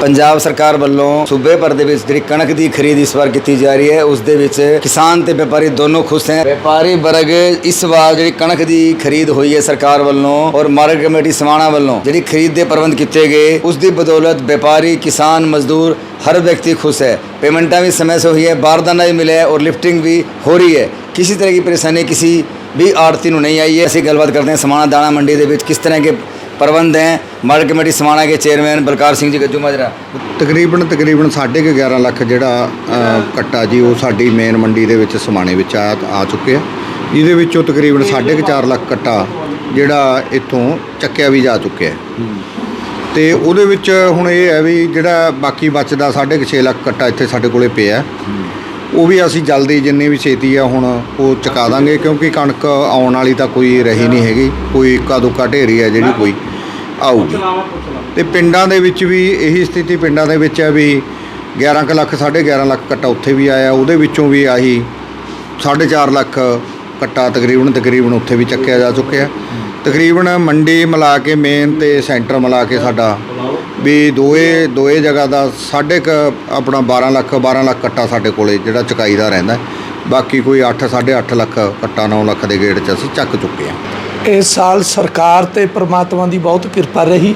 ਪੰਜਾਬ ਸਰਕਾਰ ਵੱਲੋਂ ਸੂਬੇ ਭਰ ਦੇ ਵਿੱਚ ਜਿਹੜੀ ਕਣਕ ਦੀ ਖਰੀਦ ਇਸ ਵਾਰ ਕੀਤੀ ਜਾ ਰਹੀ ਹੈ, ਉਸ ਦੇ ਵਿੱਚ ਕਿਸਾਨ ਤੇ ਵਪਾਰੀ ਦੋਨੋਂ ਖੁਸ਼ ਹੈ। ਵਪਾਰੀ ਵਰਗ ਇਸ ਵਾਰ ਜਿਹੜੀ ਕਣਕ ਦੀ ਖਰੀਦ ਹੋਈ ਹੈ ਸਰਕਾਰ ਵੱਲੋਂ ਔਰ ਮਾਰਕੀਟ ਕਮੇਟੀ ਸਮਾਣਾ ਵੱਲੋਂ ਜਿਹੜੀ ਖਰੀਦ ਦੇ ਪ੍ਰਬੰਧ ਕੀਤੇ ਗਏ, ਉਸ ਦੀ ਬਦੌਲਤ ਵਪਾਰੀ, ਕਿਸਾਨ, ਮਜ਼ਦੂਰ ਹਰ ਵਿਅਕਤੀ ਖੁਸ਼ ਹੈ। ਪੇਮੈਂਟਾਂ ਵੀ ਸਮੇਂ ਸੇ ਹੋਈ ਹੈ, ਬਾਰਦਾਨਾ ਵੀ ਮਿਲਿਆ ਹੈ ਔਰ ਲਿਫਟਿੰਗ ਵੀ ਹੋ ਰਹੀ ਹੈ। ਕਿਸੇ ਤਰ੍ਹਾਂ ਦੀ ਪਰੇਸ਼ਾਨੀ ਕਿਸੇ ਵੀ ਆੜਤੀ ਨੂੰ ਨਹੀਂ ਆਈ ਹੈ। ਅਸੀਂ ਗੱਲਬਾਤ ਕਰਦੇ ਹਾਂ ਸਮਾਣਾ ਦਾਣਾ ਮੰਡੀ ਦੇ ਵਿੱਚ ਕਿਸ ਤਰ੍ਹਾਂ ਕੇ ਪ੍ਰਬੰਧ ਹੈ। ਮਾਰਕੀਟ ਕਮੇਟੀ ਸਮਾਣਾ ਕੇ ਚੇਅਰਮੈਨ ਬਲਕਾਰ ਸਿੰਘ ਜੀ ਗੱਜੂ ਮਾਜਰਾ। ਤਕਰੀਬਨ ਤਕਰੀਬਨ ਸਾਢੇ ਕੁ 11 ਲੱਖ ਜਿਹੜਾ ਅ, ਕੱਟਾ ਜੀ ਉਹ ਸਾਡੀ ਮੇਨ ਮੰਡੀ ਦੇ ਵਿੱਚ ਸਮਾਣੇ ਵਿੱਚ ਆ ਆ ਚੁੱਕਿਆ ਜਿਹਦੇ ਵਿੱਚੋਂ ਤਕਰੀਬਨ ਸਾਢੇ ਕੁ 4 ਲੱਖ ਕੱਟਾ ਜਿਹੜਾ ਇੱਥੋਂ ਚੱਕਿਆ ਵੀ ਜਾ ਚੁੱਕਿਆ ਤੇ ਉਹਦੇ ਵਿੱਚ ਹੁਣ ਇਹ ਹੈ ਵੀ ਜਿਹੜਾ ਬਾਕੀ ਬਚਦਾ ਸਾਢੇ ਕੁ 6 ਲੱਖ ਕੱਟਾ ਇੱਥੇ ਸਾਡੇ ਕੋਲੇ ਪਿਆ ਉਹ ਵੀ ਅਸੀਂ ਜਲਦੀ ਜਿੰਨੀ ਵੀ ਛੇਤੀ ਆ ਹੁਣ ਉਹ ਚੁਕਾ ਦਾਂਗੇ ਕਿਉਂਕਿ ਕਣਕ ਆਉਣ ਵਾਲੀ ਤਾਂ ਕੋਈ ਰਹੀ ਨਹੀਂ ਹੈਗੀ। ਕੋਈ ਇੱਕਾ ਦੁੱਕਾ ਢੇਰੀ ਹੈ ਜਿਹੜੀ ਕੋਈ। ਆਊਗੀ। ਤੇ ਪਿੰਡਾਂ ਦੇ ਵਿੱਚ ਵੀ ਇਹੀ ਸਥਿਤੀ ਪਿੰਡਾਂ ਦੇ ਵਿੱਚ ਹੈ ਵੀ 11 ਕੁ ਲੱਖ 11.5 ਲੱਖ ਕੱਟਾ ਉੱਥੇ ਵੀ ਆਇਆ, ਉਹਦੇ ਵਿੱਚੋਂ ਵੀ ਆਹੀ 4.5 ਲੱਖ ਕੱਟਾ ਤਕਰੀਬਨ ਤਕਰੀਬਨ ਉੱਥੇ ਵੀ ਚੱਕਿਆ ਜਾ ਚੁੱਕਿਆ। ਤਕਰੀਬਨ ਮੰਡੀ ਮਿਲਾ ਕੇ ਮੇਨ ਤੇ ਸੈਂਟਰ ਮਿਲਾ ਕੇ ਸਾਡਾ ਵੀ ਦੋਏ ਦੋਏ ਜਗ੍ਹਾ ਦਾ ਸਾਢੇ ਕੁ ਆਪਣਾ 12 ਲੱਖ 12 ਲੱਖ ਕੱਟਾ ਸਾਡੇ ਕੋਲੇ ਜਿਹੜਾ ਚੁਕਾਈ ਦਾ ਰਹਿੰਦਾ। ਬਾਕੀ ਕੋਈ 8 8.5 ਲੱਖ ਕੱਟਾ 9 ਲੱਖ ਦੇ ਗੇੜ 'ਚ ਅਸੀਂ ਚੱਕ ਚੁੱਕੇ ਹਾਂ। ਇਸ ਸਾਲ ਸਰਕਾਰ ਤੇ ਪ੍ਰਮਾਤਮਾ ਦੀ ਬਹੁਤ ਕਿਰਪਾ ਰਹੀ।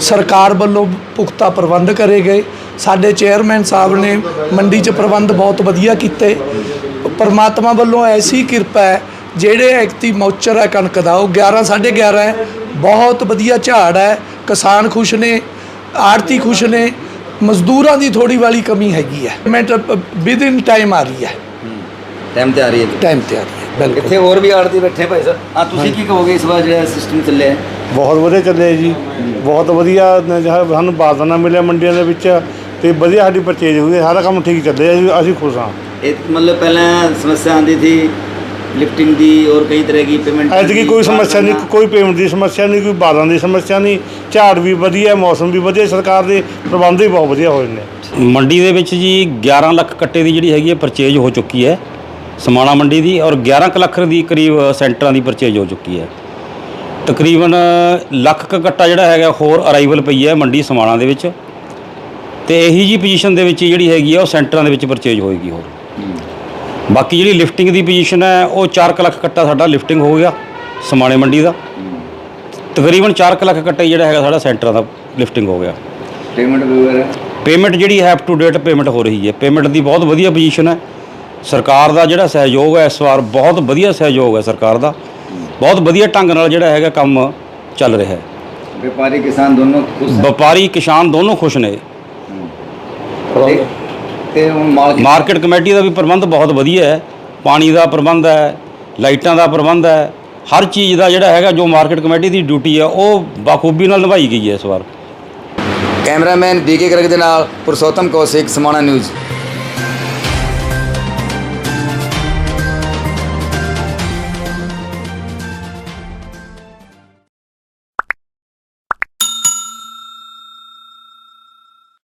ਸਰਕਾਰ ਵੱਲੋਂ ਪੁਖਤਾ ਪ੍ਰਬੰਧ ਕਰੇ ਗਏ। ਸਾਡੇ ਚੇਅਰਮੈਨ ਸਾਹਿਬ ਨੇ ਮੰਡੀ 'ਚ ਪ੍ਰਬੰਧ ਬਹੁਤ ਵਧੀਆ ਕੀਤੇ। ਪ੍ਰਮਾਤਮਾ ਵੱਲੋਂ ਐਸੀ ਕਿਰਪਾ ਹੈ ਜਿਹੜੇ ਐਕਤੀ ਮੌਚਰ ਹੈ ਕਣਕ ਦਾ। ਉਹ 11 11.5 ਹੈ। ਬਹੁਤ ਵਧੀਆ ਝਾੜ ਹੈ। ਕਿਸਾਨ ਖੁਸ਼ ਨੇ ਆੜਤੀ ਖੁਸ਼ ਨੇ। ਮਜ਼ਦੂਰਾਂ ਦੀ ਥੋੜੀ ਵਾਲੀ ਕਮੀ ਹੈਗੀ ਹੈ। ਮਿੰਟ ਵਿਦ ਇਨ ਟਾਈਮ ਆ ਰਹੀ ਹੈ। ਟਾਈਮ ਤੇ ਆ ਰਹੀ ਹੈ ਟਾਈਮ ਤੇ ਆ ਰਹੀ ਹੈ। ਬਿਲਕੁਲ ਇੱਥੇ ਹੋਰ ਵੀ ਆੜਤੀ ਬੈਠੇ ਭਾਈ ਸਾਹਿਬ ਹਾਂ ਤੁਸੀਂ ਕੀ ਕਹੋਗੇ ਇਸ ਵਾਰ ਜਿਹੜਾ ਸਿਸਟਮ ਚੱਲਿਆ ਹੈ ਬਹੁਤ ਵਧੀਆ ਚੱਲਿਆ ਜੀ ਬਹੁਤ ਵਧੀਆ ਨ- ਜਿਹੜਾ ਸਾਨੂੰ ਬਾਜ਼ਾਰਾਂ ਮਿਲਿਆ ਮੰਡੀਆਂ ਦੇ ਵਿੱਚ ਤੇ ਵਧੀਆ ਸਾਡੀ ਪਰਚੇਜ ਹੋਈ ਸਾਰਾ ਕੰਮ ਠੀਕ ਚੱਲਿਆ ਜੀ ਅਸੀਂ ਖੁਸ਼ ਹਾਂ ਇਹ मतलब पहले समस्या आती थी लिफ्टिंग दी और कई तरह की पेमेंट ਐਤਕੀ ਕੋਈ ਸਮੱਸਿਆ ਨਹੀਂ ਕੋਈ ਪੇਮੈਂਟ ਦੀ ਸਮੱਸਿਆ ਨਹੀਂ ਕੋਈ ਬਾਜ਼ਾਰਾਂ ਦੀ ਸਮੱਸਿਆ ਨਹੀਂ ਝਾੜ ਵੀ ਵਧੀਆ ਮੌਸਮ ਵੀ ਵਧੀਆ ਸਰਕਾਰ ਦੇ ਪ੍ਰਬੰਧ ਵੀ ਬਹੁਤ ਵਧੀਆ ਹੋਏ ਨੇ ਮੰਡੀ ਦੇ ਵਿੱਚ ਜੀ 11 ਲੱਖ ਕੱਟੇ ਦੀ ਜਿਹੜੀ ਹੈਗੀ ਹੈ ਪਰਚੇਜ ਹੋ ਚੁੱਕੀ ਹੈ ਸਮਾਣਾ ਮੰਡੀ ਦੀ ਔਰ 11 ਲੱਖ ਦੀ ਕਰੀਬ ਸੈਂਟਰਾਂ ਦੀ ਪਰਚੇਜ ਹੋ ਚੁੱਕੀ ਹੈ। ਤਕਰੀਬਨ ਲੱਖ ਕ ਕੱਟਾ ਜਿਹੜਾ ਹੈਗਾ ਹੋਰ ਅਰਾਈਵਲ ਪਈ ਹੈ ਮੰਡੀ ਸਮਾਣਾ ਦੇ ਵਿੱਚ। ਤੇ ਇਹੀ ਜੀ ਪੋਜੀਸ਼ਨ ਦੇ ਵਿੱਚ ਜਿਹੜੀ ਹੈਗੀ ਆ ਉਹ ਸੈਂਟਰਾਂ ਦੇ ਵਿੱਚ ਪਰਚੇਜ ਹੋਏਗੀ ਹੋਰ। ਬਾਕੀ ਜਿਹੜੀ ਲਿਫਟਿੰਗ ਦੀ ਪੋਜੀਸ਼ਨ ਹੈ ਉਹ 4 ਲੱਖ ਕੱਟਾ ਸਾਡਾ ਲਿਫਟਿੰਗ ਹੋ ਗਿਆ ਸਮਾਣੇ ਮੰਡੀ ਦਾ। ਤਕਰੀਬਨ 4 ਲੱਖ ਕੱਟਾ ਜਿਹੜਾ ਹੈਗਾ ਸਾਡਾ ਸੈਂਟਰਾਂ ਦਾ ਲਿਫਟਿੰਗ ਹੋ ਗਿਆ। ਪੇਮੈਂਟ ਵਗੈਰਾ ਪੇਮੈਂਟ ਜਿਹੜੀ ਹੈ ਅਪ ਟੂ ਡੇਟ ਪੇਮੈਂਟ ਹੋ ਰਹੀ ਹੈ। ਪੇਮੈਂਟ ਦੀ ਬਹੁਤ ਵਧੀਆ ਪੋਜੀਸ਼ਨ ਹੈ। ਸਰਕਾਰ ਦਾ ਜਿਹੜਾ ਸਹਿਯੋਗ ਹੈ ਇਸ ਵਾਰ ਬਹੁਤ ਵਧੀਆ ਸਹਿਯੋਗ ਹੈ ਸਰਕਾਰ ਦਾ। ਬਹੁਤ ਵਧੀਆ ਢੰਗ ਨਾਲ ਜਿਹੜਾ ਹੈਗਾ ਕੰਮ ਚੱਲ ਰਿਹਾ ਹੈ। ਵਪਾਰੀ ਕਿਸਾਨ ਦੋਨੋਂ ਖੁਸ਼ ਹਨ ਵਪਾਰੀ ਕਿਸਾਨ ਦੋਨੋਂ ਖੁਸ਼ ਨੇ। ਤੇ- ਮਾਰਕੀਟ ਕਮੇਟੀ ਦਾ ਵੀ ਪ੍ਰਬੰਧ ਬਹੁਤ ਵਧੀਆ ਹੈ। ਪਾਣੀ ਦਾ ਪ੍ਰਬੰਧ ਹੈ ਲਾਈਟਾਂ ਦਾ ਪ੍ਰਬੰਧ ਹੈ। ਹਰ ਚੀਜ਼ ਦਾ ਜਿਹੜਾ ਹੈਗਾ ਜੋ ਮਾਰਕੀਟ ਕਮੇਟੀ ਦੀ ਡਿਊਟੀ ਹੈ ਉਹ ਬਾਖੂਬੀ ਨਾਲ ਨਿਭਾਈ ਗਈ ਹੈ ਇਸ ਵਾਰ। ਕੈਮਰਾਮੈਨ ਬੀਕੇ ਗਰਗ ਦੇ ਨਾਲ ਪੁਰਸ਼ੋਤਮ ਕੌਸ਼ਿਕ ਸਮਾਣਾ ਨਿਊਜ਼।